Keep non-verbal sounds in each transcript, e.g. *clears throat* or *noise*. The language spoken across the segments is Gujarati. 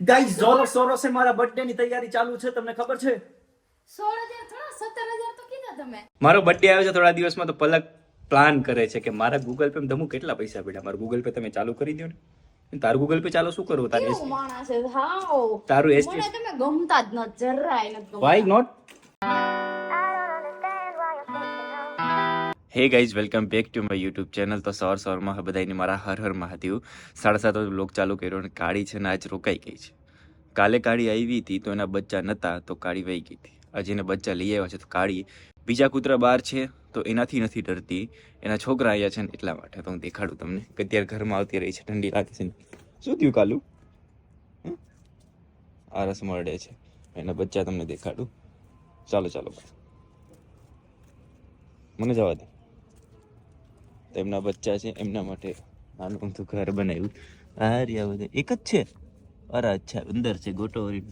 ગાઈસ જોરો સોરોસે મારા બર્થડે ની તૈયારી ચાલુ છે તમને ખબર છે? 16000 થોડા 17000 તો કીધા તમે. મારો બર્થડે આવ્યો છે થોડા દિવસમાં તો પલક પ્લાન કરે છે કે મારા ગૂગલ પે ધમુ કેટલા પૈસા પડ્યા? મારું ગૂગલ પે તમે ચાલુ કરી દો ને. તારું ગૂગલ પે ચાલુ શું કરવું? તારું કેવું માણસ છે? તારું એસ મને તમે ગમતા જ ન જરાય ન ગમતા. Why not hey guys welcome back to my YouTube channel તો સવાર સવારમાં બધાને મારા હર હર મહાદેવ સાડા સાત બ્લોગ ચાલુ કર્યો અને કાળી છે ને આજ રોકાઈ ગઈ છે. કાલે કાળી આવી હતી તો એના બચ્ચા નહોતા તો કાળી વહી ગઈ હતી. આજે એને બચ્ચા લઈ આવ્યા છે તો કાળી બીજા કૂતરા બહાર છે, તો એનાથી નથી ડરતી. એના છોકરા આવ્યા છે ને એટલા માટે તો હું દેખાડું તમને કે અત્યારે ઘરમાં આવતી રહી છે, ઠંડી લાગે છે. શું થયું કાલું? આરસ મળે છે. એના બચ્ચા તમને દેખાડું. ચાલો ચાલો. મને જવા દે. તેમના બચ્ચા છે, એમના માટે નાનું અમથું ઘર બનાવ્યું. આ બધા. એક જ છે? અરે, અચ્છા, અંદર છે ગોટો વરી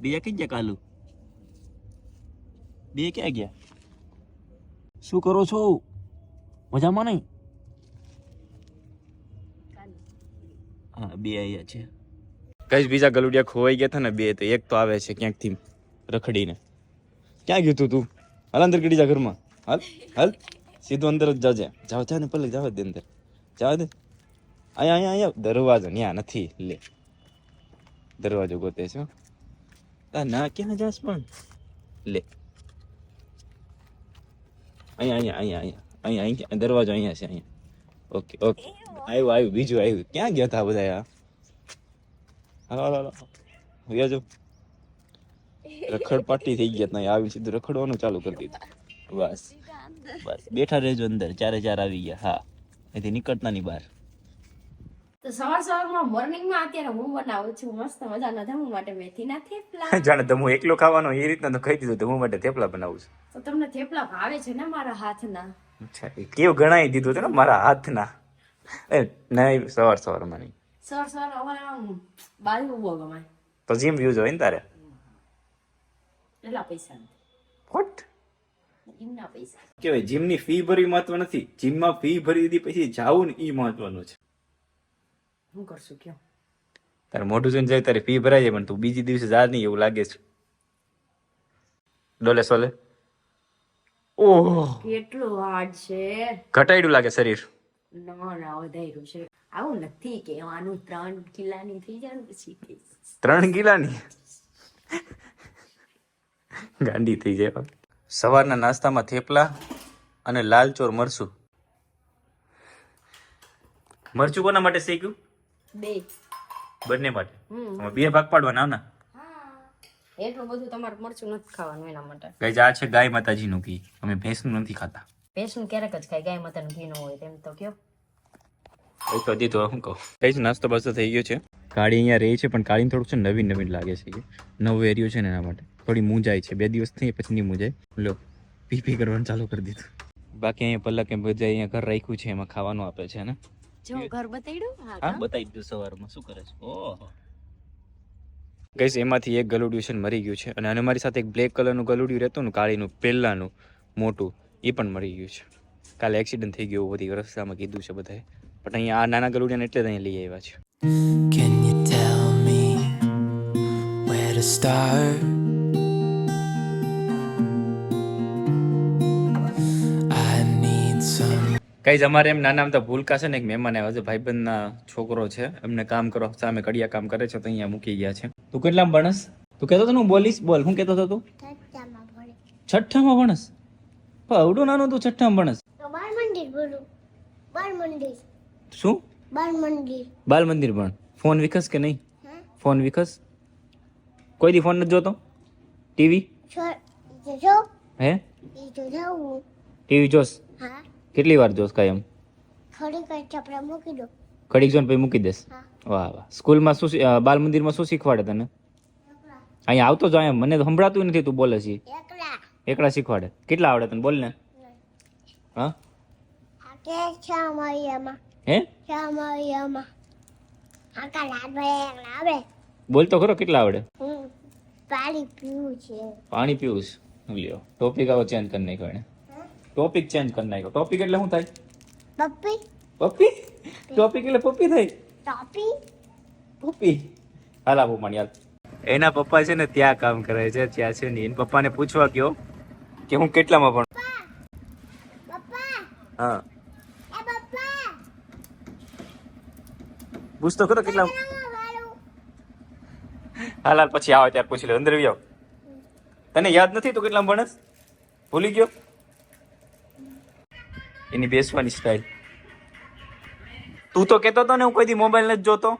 બીજા કઈ ગયા કાલુ? બે ક્યાં ગયા? શું કરો છો? મજામાં નહીં? હા, બે અહીંયા છે. કઈ બીજા ગલુડિયા ખોવાઈ ગયા હતા ને બે તો એક તો આવે છે ક્યાંકથી રખડીને. ક્યાં ગયું તું તું? હાલ અંદર કીડી જા ઘરમાં. હાલ હાલ. સીધું અંદર જ જાજે. જાવ જા ને પલક જાવ દે અંદર. જાવ દે અહીંયા અહીંયા અહીંયા. દરવાજો ન્યા નથી. લે. દરવાજો ગોતે છે ના, ક્યાં જાસ પણ? લે. અહીંયા અહીંયા અહીંયા અહીંયા. અહીંયા દરવાજો અહીંયા છે, અહીંયા. Okay okay. આવ્યું આવ્યું. બીજું આવ્યું. ક્યાં ગયા હતા બધા આ? હાલો હાલો રખડ પાટી થઈ ગયા ત્યાં આવી સીધું રખડવાનું ચાલુ કરી દીધું. બસ. બસ બેઠા રહેજો અંદર ચારે ચાર આવી ગયા હા. એથી નીકળતા નહીં બહાર. તો સવાર સવારમાં મોર્નિંગમાં અત્યારે હું બનાવું છું મસ્ત મજાના ધમુ માટે મેથીના થેપલા. *laughs* જાણે તો હું એકલો ખાવાનો એ રીતના તો કહી દીધું તો હું માટે થેપલા બનાવું છું. તો તમને થેપલા ભાવે છે ને મારા હાથના? અચ્છા કેવું ગણાઈ દીધું ને મારા હાથના? એ નહીં સવાર સવારમાં નહીં. સવાર સવાર અમારે આમ બાજુ બહુ ગમે તો જીમ વ્યૂઝ હોય ને તારે. એટલા પૈસા વોટ પૈસા. કેવાય જીમની ફી ભરી મહત્વ નથી જીમમાં ફી ભરી દીધી પછી જાવું ને એ મહત્વનું છે. શું કરશું કયો? તારે મોઢું જોઈને જાય તારે ફી ભરાય જાય પણ તું બીજી દિવસે જા નહીં એવું લાગે છે. ડોલે સોલે. ઓહ. કેટલું હાર્ડ છે. ઘટાડ્યું લાગે શરીર. ના ના વધાર્યું છે. આવું નથી કહેવાનું ત્રણ કિલ્લાની થઈ જાય પછી ત્રણ કિલાની? ગાંડી થઈ જાય. સવારના નાસ્તામાં થેપલા અને લાલચોર મરચું. મરચું કોના માટે શીખ્યું બે. બંને માટે? હમ. બે ભાગ પાડવાના ના એટલું બધું તમારે મરચું નથી ખાવાનું એના માટે. ગાઈઝ આ છે ગાય માતાજીનું ઘી. અમે ભેંસનું નથી ખાતા. ભેંસનું ક્યારેક જ ખાય ગાય માતાનું ઘી ન હોય તેમ તો કયો. એ તો તો કહું. કઈ નાસ્તો બાસ્તો થઈ ગયો છે. કાળી અહીંયા રહી છે પણ કાળી થોડુંક છે નવીન નવીન લાગે છે. નવો એરિયો છે ને એના માટે. થોડી મૂંઝાય છે. બે દિવસ થઈ પછી નહીં મૂંઝાય. લો પી પી કરવાનું ચાલુ કરી દીધું. બાકી અહીંયા પલ્લકે બધા અહીંયા ઘર રાખ્યું છે એમાં ખાવાનું આપે છે ને? જો ઘર બતાવ્યું હા બતાવી દીધું સવારમાં. શું કરે છે? ઓહો. ગઈસ એમાંથી એક ગલુડિયું છે ને મરી ગયું છે. અને અને મારી સાથે એક બ્લેક કલરનું ગલુડિયું રહેતું ને કાળીનું પહેલાનું મોટું એ પણ મરી ગયું છે. કાલે એક્સિડન્ટ થઈ ગયો બધી રસ્તામાં કીધું છે બધાએ. પણ અહીંયા આ નાના ગલુડિયાને એટલે જ અહીંયા લઈ આવ્યા છે. Can you tell me where to start? કઈ અમારે એમ નાના તો ભૂલકા છે ને એક મહેમાન આવ્યા છે ભાઈબંધના છોકરો છે એમને કામ કરો સામે કડિયા કામ કરે છે તો અહીંયા મૂકી ગયા છે. તું કેટલા ભણસ? તું કહેતો હતો હું બોલીશ બોલ હું કહેતો હતો તું? છઠ્ઠામાં ભણસ? અવડું નાનું તું છઠ્ઠામાં ભણસ. બાળ મંદિર બોલું બાળ મંદિર. શું? બાળ મંદિર. બાલ મંદિર પણ ફોન વિકસ કે નહીં? ફોન વિકસ કોઈ દી ફોન નથી જોતો? ટીવી? હે? તો ટીવી જોશ? હા. કેટલી વાર જોશ કાયમ? કઈ ચપડા મૂકી દો ઘડીક પછી મૂકી દેસ વાહ વાહ. સ્કૂલમાં શું બાલ મંદિરમાં શું શીખવાડે તને? અહીંયા આવતો જ અહીંયા મને તો સંભળાતું નથી તું બોલે છે એકલા. એકડા શીખવાડે. કેટલા આવડે તને? બોલ ને. હા? હે? બોલ તો ખરો કેટલા આવડે? પાણી પીવું છે. પાણી પીવું છે. લ્યો ટોપિક આવો ચેન્જ કરી નાખ્યો એને. ટોપિક ચેન્જ કરી નાખ્યો. ટોપિક એટલે શું થાય? પપ્પી પપ્પી ટોપિક એટલે પપ્પી થાય? ટોપી પપ્પી હાલ આપો યાર એના પપ્પા છે ને ત્યાં કામ કરે છે ત્યાં છે ને એના પપ્પાને પૂછવા ગયો કે હું કેટલામાં પણ પપ્પા. હા. પૂછ તો ખરો કેટલા હાલ હાલ પછી આવે ત્યારે પૂછી લે. અંદર આવ. તને યાદ નથી તું કેટલામાં ભણસ? ભૂલી ગયો? એની બેસવાની સ્ટાઇલ તું તો કહેતો હતો ને હું કોઈ દી મોબાઈલ નથી જોતો.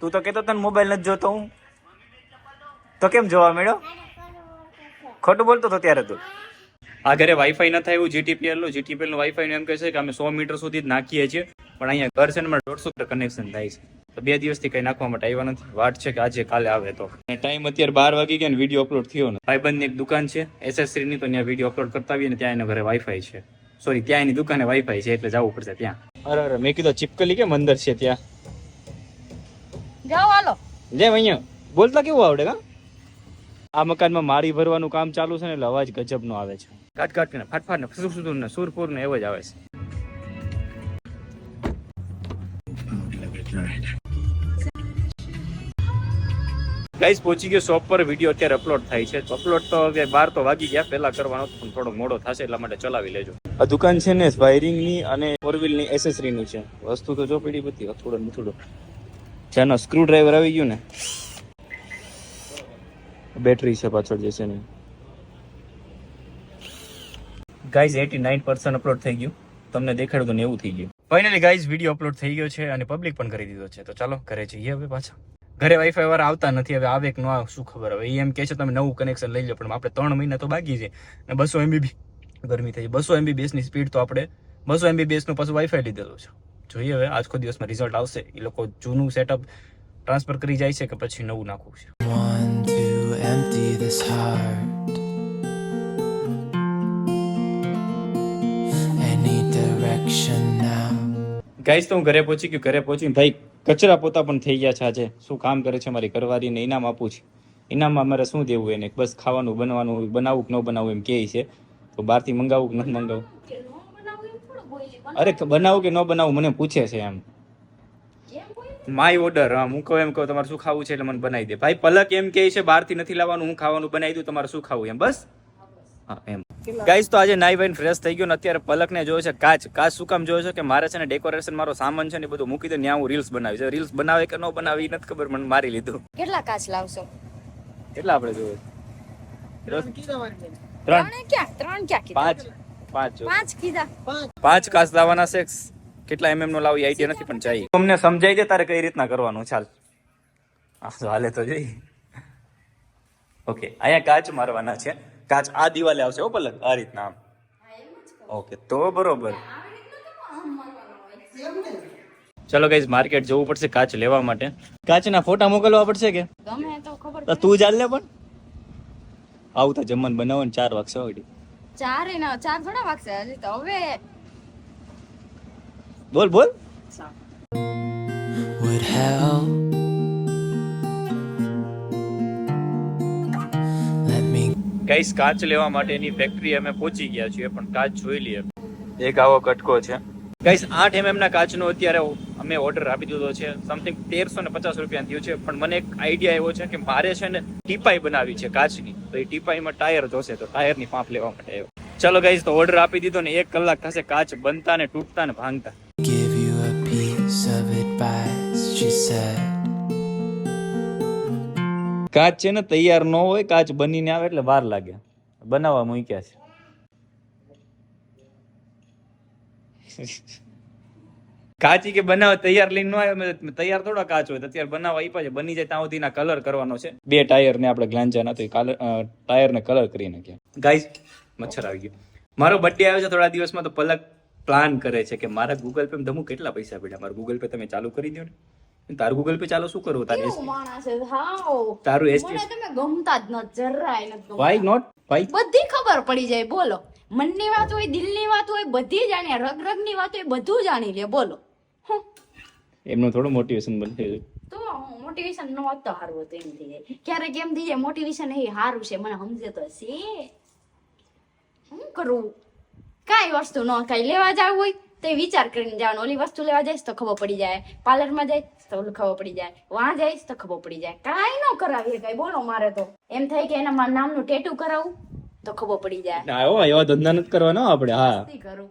તું તો કહેતો હતો ને મોબાઈલ નથી જોતો હું. તો કેમ જોવા મળ્યો? ખોટું બોલતો હતો ત્યારે તું. આ ઘરે વાઈફાઈ ન થાય એવું જીટીપીએલનું? જીટીપીએલનું વાઈફાઈ એમ કહે છે કે અમે સો મીટર સુધી જ નાખીએ છીએ, પણ અહીંયા ઘર છે ને મારે દોઢસો કનેક્શન થાય છે. તો બે દિવસથી કઈ નાખવા માટે આવ્યા નથી. વાટ છે કે આજે કાલે આવે તો. ટાઈમ અત્યારે બાર વાગી ગયા ને વીડિયો અપલોડ થયો ને ભાઈબંધની એક દુકાન છે એસએસસી ની, તો ત્યાં વીડિયો અપલોડ કરતા આવીએ ને ત્યાં એના ઘરે વાઈફાઈ છે. સોરી ત્યાં એની દુકાને વાઈફાઈ છે એટલે જવું પડશે ત્યાં. અરે અરે મેં કીધું ચિપકલી કેમ અંદર છે ત્યાં? જાઓ હાલો. જેમ અહીંયા. બોલતા કેવું આવડે કા આ મકાનમાં મારી ભરવાનું કામ ચાલુ છે ને એટલે અવાજ ગજબનો આવે છે. કાટ કાટ ને ફાટ ફાટ ને ફસુક ફસુક ને સુરપુર ને એવો જ આવે છે. ગાઈસ પહોંચી ગયો શોપ પર. વીડિયો અત્યારે અપલોડ થાય છે. તો અપલોડ તો હવે બાર તો વાગી ગયા. પહેલા કરવાનો પણ થોડો મોડો થશે, એટલા માટે ચલાવી લેજો. આ દુકાન છે ને વાયરિંગની અને ફોર વ્હીલની એસેસરીનું છે. વસ્તુ તો જો પડી બધી થોડો થોડો જેનો સ્ક્રૂ ડ્રાઈવર આવી ગયું ને બેટરી છે પાછળ જે છે ને. Guys eighty nine percent upload થઈ ગયું. તમને દેખાડ્યું તો એવું થઈ ગયું. ફાઇનલી ગાઈઝ વીડિયો અપલોડ થઈ ગયો છે અને પબ્લિક પણ કરી દીધો છે. તો ચાલો, ઘરે જઈએ હવે પાછા. ઘરે વાઈફાઈ વાળા આવતા નથી, હવે આવે કે ન આવે, શું ખબર? હવે એમ કહે છે, તમે નવું કનેક્શન લઈ લો, પણ આપણે ત્રણ મહિના તો બાકી છે. અને બસો એમબી ગરમી થઈ બસો એમબીબીએસની સ્પીડ તો આપણે બસો એમબીબીએસનું પાછું વાઈફાઈ લીધેલું છે. જોઈએ હવે આજકો દિવસમાં રિઝલ્ટ આવશે. એ લોકો જૂનું સેટઅપ ટ્રાન્સફર કરી જાય છે કે પછી નવું નાખવું છે. One ગાઈસ તો હું ઘરે પહોંચી ગયું, ઘરે પહોંચીને ભાઈ કચરા પોતા પણ થઈ ગયા છે આજે. શું કામ કરે છે મારી ઘરવાળીને ઇનામ આપું છે. ઇનામમાં મારે શું દેવું એને? બસ ખાવાનું બનવાનું બનાવવું કે ન બનાવવું એમ કહે છે. તો બહારથી મંગાવું કે ન મંગાવું? અરે, બનાવું કે ન બનાવું મને પૂછે છે એમ. માય ઓર્ડર હા હું કહું એમ કહું, તમારે શું ખાવું છે? એટલે મને બનાવી દે. ભાઈ પલક એમ કહે છે, બહારથી નથી લાવવાનું, હું ખાવાનું બનાવી દઉં, તમારે શું ખાવું? એમ, બસ? હા, એમ. ગાઈસ તો આજે નાઈ વાઈન ફ્રેશ થઈ ગયો ને અત્યારે પલકને જોયો છે કાચ. કાચ શું કામ જોયો છે કે મારે છે ને ડેકોરેશન મારો સામાન છે ને બધું મૂકી દે ત્યાં હું રીલ્સ બનાવી છે. રીલ્સ બનાવે કે ન બનાવે એ નથી ખબર મને મારી લીધું. કેટલા કાચ લાવશો? કેટલા આપણે જોયો ત્રણ ત્રણે. ક્યાં? ત્રણ ક્યાં પાંચ. પાંચ પાંચ કીધા. પાંચ. કાચ લાવવાના છે. કેટલા એમએમ નો લાવી આઈડિયા નથી પણ જાય તમને સમજાઈ દે તારે કઈ રીતના કરવાનું. ચાલ. હા તો હાલે તો જોઈ. ઓકે અહીંયા કાચ મારવાના છે. કાચ આ દિવાલે આવશે હો પલક આ રીતના આમ. ઓકે તો બરોબર. ચલો ગાઈઝ માર્કેટ જવું પડશે કાચ લેવા માટે. કાચના ફોટા મોકલવા પડશે કે? ગમે તો ખબર તું ચાલ લે પણ. આવું તો જમવાનું બનાવો ને ચાર વાગશે ઓડી ચાર ના ચાર થોડા વાગશે હજી તો. હવે બોલ બોલ. Would help. ગાઈસ કાચ લેવા માટેની ફેક્ટરી અમે પહોંચી ગયા છીએ પણ કાચ જોઈ લઈએ. એક આવો કટકો છે. ગાઈસ આઠ એમએમ ના કાચનો અત્યારે અમે ઓર્ડર આપી દીધો છે. સમથિંગ તેરસો ને પચાસ રૂપિયા થયું છે પણ મને એક આઈડિયા એવો છે કે મારે છે ને ટીપાઈ બનાવી છે કાચની. તો એ ટીપાઈમાં ટાયર જોશે તો ટાયરની પાંપ લેવા માટે આવ્યો. ચલો ગાઈસ તો ઓર્ડર આપી દીધો ને એક કલાક થશે કાચ બનતા ને તૂટતા ને ભાંગતા. Give you a piece of advice, she said. કાચ છે ને, તૈયાર ન હોય, કાચ બનીને આવે એટલે વાર લાગે. બનાવવા મૂક્યા છે. કાચી કે બનાવ, તૈયાર લઈને ન આવે તૈયાર થોડા કાચ હોય અત્યારે બનાવવા આપ્યા છે. બની જાય ત્યાં સુધીના કલર કરવાનો છે. બે ટાયર ને આપણે ગ્લાંચા તો કલર ટાયર ને કલર કરી નાખ્યા. ગાઈઝ મચ્છર આવી ગયો. મારો બર્થડે આવ્યો છે થોડા દિવસમાં, તો પલક પ્લાન કરે છે કે મારા ગૂગલ પે ધમુ કેટલા પૈસા પડ્યા? મારું ગૂગલ પે તમે ચાલુ કરી દો ને. તારું ગૂગલ પે ચાલો શું કરવું? તારે માણસ તારું મને તમે ગમતા જ ન જરાય ગમતા. વાય નોટ વાય બધી ખબર પડી જાય બોલો. મનની વાત હોય દિલની વાત હોય બધી જાણે રગ રગની વાત હોય બધું જાણી લે બોલો. એમનું થોડું મોટિવેશન બનશે. તો મોટિવેશન નો હોત તો સારું હતું એમ થઈ જાય. ક્યારેક એમ થઈ જાય મોટિવેશન એ સારું છે મને સમજે તો છે શું કરવું કાંઈ વસ્તુ ન કાંઈ લેવા જવું હોય. તો વિચાર કરીને જવાનું. ઓલી વસ્તુ લેવા જઈશ તો ખબર પડી જાય. પાર્લરમાં જઈશ તો ઓલું ખબર પડી જાય. વાં જઈશ તો ખબર પડી જાય. કાંઈ ન કરાવીએ કઈ. બોલો મારે તો. એમ થાય કે એના મારા નામનું ટેટુ કરાવું તો ખબર પડી જાય. ના હો એવા ધંધા નથી કરવાનો આપણે હા. કરું?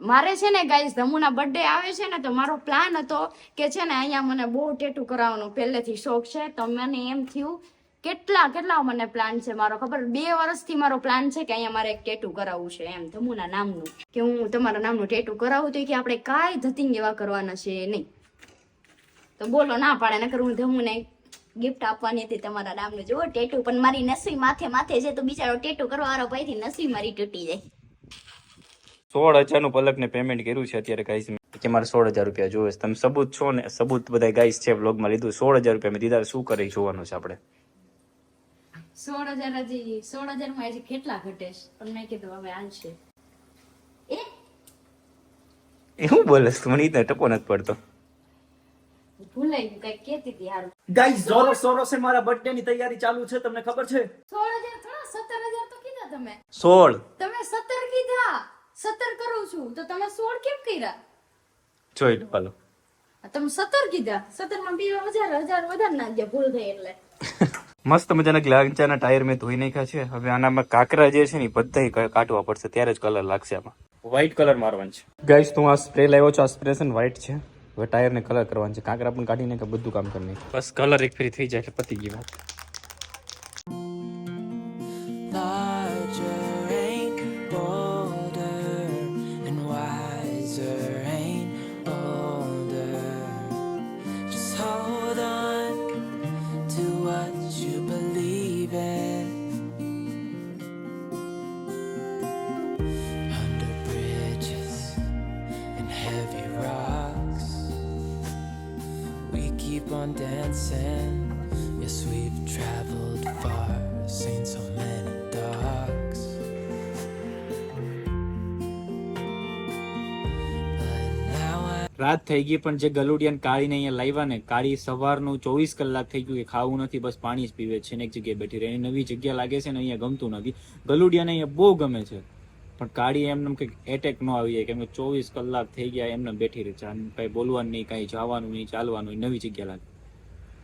મારે છે ને ગાઈસ ધમુના બર્થડે આવે છે ને તો મારો પ્લાન હતો કે છે ને અહીંયા મને બહુ ટેટુ કરાવવાનો. પહેલેથી શોખ છે. તો મને એમ થયું કેટલા કેટલા મને પ્લાન છે મારો? ખબર? બે વર્ષથી મારો પ્લાન છે કે અહીંયા મારે એક ટેટુ કરાવવું છે એમ ધમુના નામનું. કે હું તમારા નામનું ટેટુ કરાવું તો કે આપણે કાંઈ ધતિંગ એવા કરવાના છે નહીં. તો બોલો, ના પાડે, નકર હું ધમુને ગિફ્ટ આપવાની હતી તમારા નામનું જો. ટેટુ પણ મારી નસી માથે માથે છે તો બિચારો ટેટુ કરવા વાળો ભાઈથી નસી મારી તૂટી જાય. સોળ હજારનું પલકને પેમેન્ટ કર્યું છે અત્યારે ગાઈસ કે મારે સોળ હજાર રૂપિયા જોવે તમે સબૂત છો ને? સબૂત બધા ગાઈસ છે બ્લોગમાં લીધું. સોળ હજાર રૂપિયા મેં દીધા. શું કરે જોવાનું છે આપણે? સોળ હજાર હજી સોળ હજારમાં હજી કેટલા ઘટે પણ મેં કીધું હવે આવશે એ? એવું બોલે છે? મને તો ટપો નથી પડતો. ભૂલાઈ ગયું કઈ કેતી હતી હારું ગાઈસ જોરો સોરો છે મારા બર્થડે ની તૈયારી ચાલુ છે તમને ખબર છે? 16000 થોડા 17000 તો કીધા તમે. 16 તમે સત્તર કીધા. સત્તર કરું છું. તો તમે સોળ કેમ કર્યા? જોઈ લો તમે સત્તર કીધા. સત્તરમાં બે હજાર હજાર વધારે ગયા ભૂલ થઈ એટલે. *laughs* મસ્ત મજાના ગ્લાંચાના ટાયર મેં ધોઈ નાખ્યા છે. હવે આનામાં કાકરા જે છે ને બધા કાઢવા પડશે. ત્યારે જ કલર લાગશે આમાં. વ્હાઈટ કલર મારવાનો છે. ગાઈસ તું આ સ્પ્રે લાવ્યો છો? આ સ્પ્રે છે ને વ્હાઈટ છે. હવે ટાયરને કલર કરવાનો છે. કાંકરા પણ કાઢીને કે બધું કામ કરી બસ કલર એક ફ્રી થઈ જાય એટલે પતી ગઈ વાત. રાત થઈ ગઈ પણ જે ગલુડિયાન કાળીને અહીંયા લાવ્યા ને, કાળી સવારનું ચોવીસ કલાક થઈ ગયું કે ખાવું નથી, બસ પાણી જ પીવે છે ને એક જગ્યાએ બેઠી રહે નવી જગ્યા લાગે છે ને, અહીંયા ગમતું નથી. ગલુડિયાને અહીંયા બહુ ગમે છે. પણ કાળી એમને કંઈક એટેક ન આવી જાય, કેમ કે ચોવીસ કલાક થઈ ગયા, એમને બેઠી રહે છે. કાંઈ બોલવાનું નહીં, કાંઈ જવાનું નહીં, ચાલવાનું નહીં, નવી જગ્યા લાગે.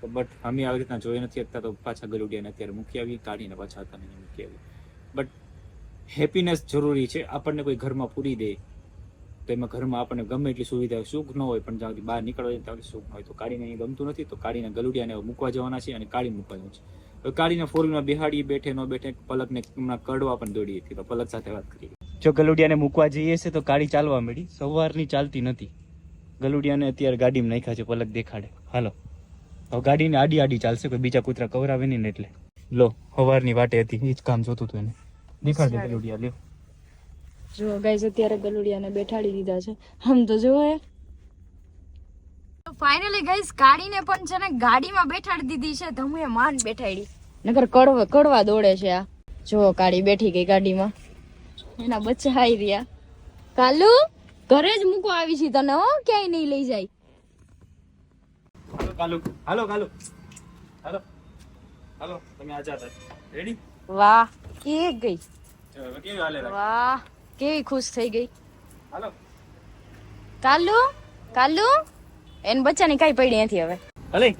બટ અમે આવી રીતના જોઈ નથી શકતા તો પાછા ગલુડિયાને અત્યારે મૂકી આવી કાઢીને પાછા હતા મૂકી આવી બટ હેપીનેસ જરૂરી છે. આપણને કોઈ ઘરમાં પૂરી દે તો એમાં ઘરમાં આપણને ગમે એટલી સુવિધા હોય, સુખ ન હોય પણ જ્યાં બહાર નીકળવા જાય ત્યાં સુખ ન હોય. તો કાળીને અહીં ગમતું નથી તો કાળીને ગલુડિયાને મૂકવા જવાના છે અને કાળી મૂકવા જવાનું છે. હવે કાઢીને ફોર વ્હીલમાં બેઠે ન બેઠે પલકને હમણાં કડવા પણ દોડી હતી તો પલક સાથે વાત કરી જો ગલુડિયાને મૂકવા જઈએ છે તો કાળી ચાલવા મળી. સવારની ચાલતી નથી. ગલુડિયાને અત્યારે ગાડીમાં નાખ્યા છે પલક દેખાડે. હાલો. હવે ગાડીને આડી આડી ચાલશે કોઈ બીજા કૂતરા કવરાવે નહીં ને એટલે. લો સવારની વાટે હતી એ જ કામ જોતું હતું એને. દેખાડ દે ગલુડિયા લ્યો. જો ગાઈઝ અત્યારે ગલુડિયાને બેઠાડી દીધા છે. આમ તો જુઓ એ ફાઇનલી ગાઈસ કાઢીને પણ છે ને ગાડીમાં બેઠાડી દીધી છે ધમુએ માન બેઠાડી. નગર કડવા કડવા દોડે છે આ. જો કાળી બેઠી ગઈ ગાડીમાં. એના બચ્ચા આવી રહ્યા. કાલુ ઘરે જ મૂકો આવી છે તને હો ક્યાંય નહીં લઈ જાય. કાલુ. હાલો કાલુ. હાલો. હાલો તમે આજા હતા રેડી વાહ કે ગઈ? કેવી હાલે વાહ કેવી ખુશ થઈ ગઈ? હાલો. કાલુ કાલુ? એન બચ્ચાની કઈ પડી નથી હવે. ભલે.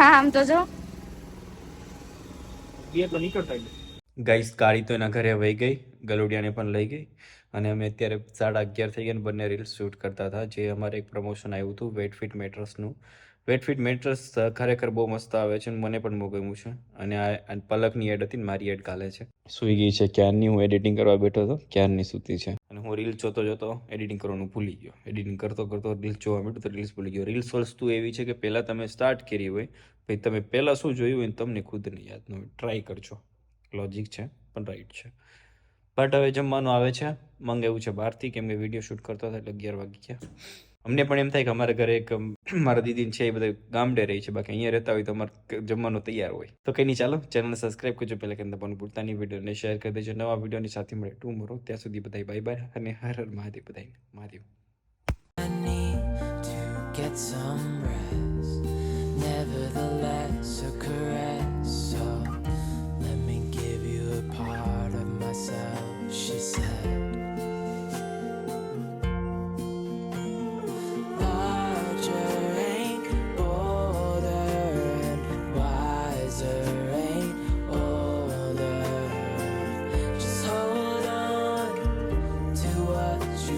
હા આમ તો જો. બે તો નીકળતા ગાઈસ કાળી તો એના ઘરે વહી ગઈ ગલુડિયાને પણ લઈ ગઈ. અને અમે અત્યારે સાડા અગિયાર થઈ ગયા અને બંને રીલ્સ શૂટ કરતા હતા જે અમારે એક પ્રમોશન આવ્યું હતું વેટ ફિટ મેટ્રસનું વેટફિટ મેટ્રસ ખરેખર બહુ મસ્ત આવે છે મને પણ બહુ છે. અને આ પલકની એડ હતી ને મારી એડ કાલે છે. સુઈ ગઈ છે, ક્યારની હું એડિટિંગ કરવા બેઠો હતો, ક્યારની સૂતી છે. અને હું રીલ જોતો જોતો એડિટિંગ કરવાનું ભૂલી ગયો. એડિટિંગ કરતો કરતો રીલ્સ જોવા મળ્યું તો રીલ્સ ભૂલી ગયો. રીલ્સ વસ્તુ એવી છે કે પહેલાં તમે સ્ટાર્ટ કરી હોય ભાઈ તમે પહેલાં શું જોયું હોય તમને ખુદને યાદ ન ટ્રાય કરજો. લોજિક છે, પણ રાઈટ છે. બટ હવે જમવાનું આવે છે. મંગાવ્યું છે બહારથી, કેમ કે વીડિયો શૂટ કરતો હતો એટલે અગિયાર વાગી ગયા અમને પણ એમ થાય કે અમારા ઘરે એક *clears throat* મારા દીદી છે, એ બધા ગામડે રહી છે. બાકી અહીંયા રહેતા હોય તો અમારે જમવાનું તૈયાર હોય. તો કંઈ નહીં, ચાલો ચેનલને સબસ્ક્રાઈબ કરજો. પહેલાં કે દબાવવાનું પૂરતાની વિડીયોને શેર કરી દેજો. નવા વિડીયોની સાથે મળે ટુ મરો ત્યાં સુધી બધા બાય બાય અને હર હર મહાદેવ બધાને મહાદેવ. Some rest.